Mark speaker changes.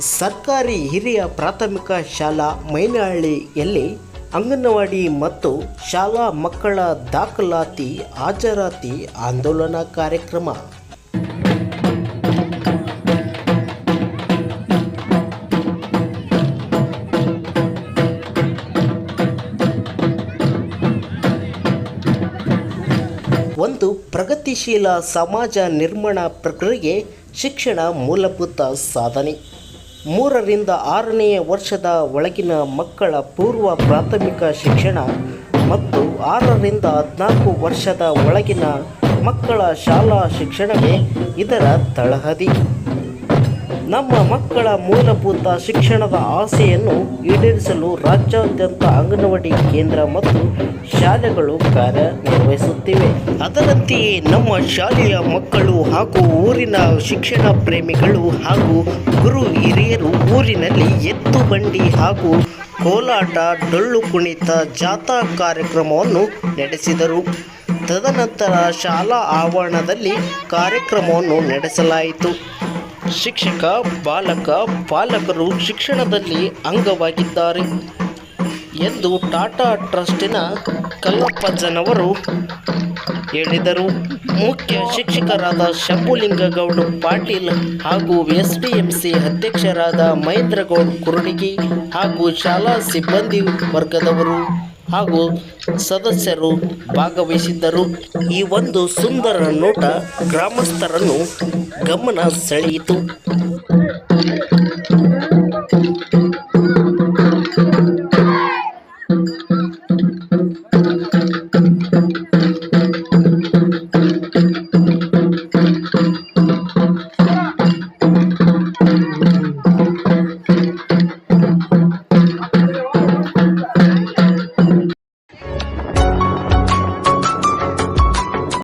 Speaker 1: ಸರ್ಕಾರಿ ಹಿರಿಯ ಪ್ರಾಥಮಿಕ ಶಾಲಾ ಮೈನಹಳ್ಳಿಯಲ್ಲಿ ಅಂಗನವಾಡಿ ಮತ್ತು ಶಾಲಾ ಮಕ್ಕಳ ದಾಖಲಾತಿ, ಹಾಜರಾತಿ ಆಂದೋಲನ ಕಾರ್ಯಕ್ರಮ. ಒಂದು ಪ್ರಗತಿಶೀಲ ಸಮಾಜ ನಿರ್ಮಾಣ ಪ್ರಕ್ರಿಯೆಗೆ ಶಿಕ್ಷಣ ಮೂಲಭೂತ ಸಾಧನೆ. ಮೂರರಿಂದ ಆರನೆಯ ವರ್ಷದ ಒಳಗಿನ ಮಕ್ಕಳ ಪೂರ್ವ ಪ್ರಾಥಮಿಕ ಶಿಕ್ಷಣ ಮತ್ತು ಆರರಿಂದ ಹದಿನಾಲ್ಕು ವರ್ಷದ ಒಳಗಿನ ಮಕ್ಕಳ ಶಾಲಾ ಶಿಕ್ಷಣವೇ ಇದರ ತಳಹದಿ. ನಮ್ಮ ಮಕ್ಕಳ ಮೂಲಭೂತ ಶಿಕ್ಷಣದ ಆಸೆಯನ್ನು ಈಡೇರಿಸಲು ರಾಜ್ಯಾದ್ಯಂತ ಅಂಗನವಾಡಿ ಕೇಂದ್ರ ಮತ್ತು ಶಾಲೆಗಳು ಕಾರ್ಯನಿರ್ವಹಿಸುತ್ತಿವೆ. ಅದರಂತೆಯೇ ನಮ್ಮ ಶಾಲೆಯ ಮಕ್ಕಳು ಹಾಗೂ ಊರಿನ ಶಿಕ್ಷಣ ಪ್ರೇಮಿಗಳು ಹಾಗೂ ಗುರು ಹಿರಿಯರು ಊರಿನಲ್ಲಿ ಎತ್ತು ಬಂಡಿ ಹಾಗೂ ಕೋಲಾಟ, ಡೊಳ್ಳು ಕುಣಿತ, ಜಾಥಾ ಕಾರ್ಯಕ್ರಮವನ್ನು ನಡೆಸಿದರು. ತದನಂತರ ಶಾಲಾ ಆವರಣದಲ್ಲಿ ಕಾರ್ಯಕ್ರಮವನ್ನು ನಡೆಸಲಾಯಿತು. ಶಿಕ್ಷಕ, ಬಾಲಕ, ಪಾಲಕರು ಶಿಕ್ಷಣದಲ್ಲಿ ಅಂಗವಾಗಿದ್ದಾರೆ ಎಂದು ಟಾಟಾ ಟ್ರಸ್ಟಿನ ಕಲ್ಲಪ್ಪಜ್ಜನವರು ಹೇಳಿದರು. ಮುಖ್ಯ ಶಿಕ್ಷಕರಾದ ಶಂಭುಲಿಂಗಗೌಡ ಪಾಟೀಲ್ ಹಾಗೂ ಎಸ್ ಡಿ ಎಂ ಸಿ ಅಧ್ಯಕ್ಷರಾದ ಮಹೇಂದ್ರಗೌಡ್ ಕುರುಡಿಗಿ ಹಾಗೂ ಶಾಲಾ ಸಿಬ್ಬಂದಿ ವರ್ಗದವರು ಹಾಗೂ ಸದಸ್ಯರು ಭಾಗವಹಿಸಿದ್ದರು. ಈ ಒಂದು ಸುಂದರ ನೋಟ ಗ್ರಾಮಸ್ಥರನ್ನು ಗಮನ ಸೆಳೆಯಿತು.